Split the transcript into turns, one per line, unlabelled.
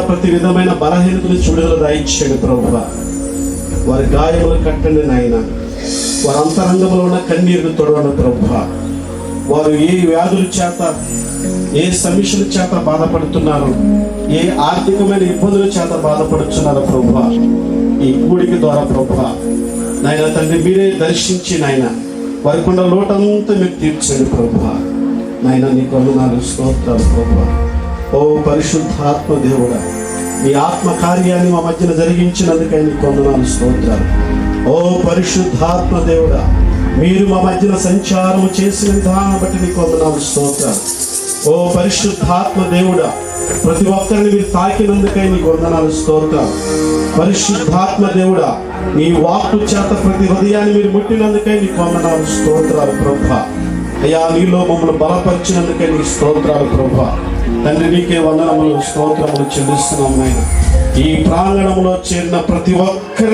ప్రతి విధమైన బలహీనతను చూడగల రాయించాడు ప్రభు వారి గాయములు కట్టండి నాయన. వారి అంతరంగంలో ఉన్న కన్నీరును తొడవండి ప్రభు వారు ఏ వ్యాధుల చేత ఏ సమీక్షల చేత బాధపడుతున్నారు ఏ ఆర్థికమైన ఇబ్బందుల చేత బాధపడుతున్నారు ప్రభు ఈ కూడిక ద్వారా ప్రభు నాయన తండ్రి మీరే దర్శించి నాయన వారికి ఉన్న లోటంతా మీరు తీర్చండి ప్రభు నాయన నీకు వందనాలు స్తోత్రాలు ప్రభు ఓ పరిశుద్ధాత్మ దేవుడా మీ ఆత్మ కార్యాన్ని మా మధ్యన జరిగించినందుకై నీకు వందనాలు స్తోత్రాలు. ఓ పరిశుద్ధాత్మ దేవుడా మీరు మా మధ్యన సంచారం చేసిన విధానం బట్టి నీకు వందనాలు స్తోత్రాలు. ఓ పరిశుద్ధాత్మ దేవుడా ప్రతి ఒక్కరిని మీరు తాకినందుకై నీకు వందనాలు స్తోత్రాలు. పరిశుద్ధాత్మ దేవుడా నీ వాక్కు చేత ప్రతి హృదయాన్ని మీరు ముట్టినందుకై నీకు వందనాలు స్తోత్రాలు ప్రభా. అయ్యా నీలో మమ్మల్ని బలపరిచినందుకే నీ స్తోత్రాలు ప్రభా. తండ్రి నీకే వందనములు స్తోత్రములు చెల్లిస్తున్నాం నాయన. ఈ ప్రాంగణంలో చేరిన ప్రతి ఒక్కరి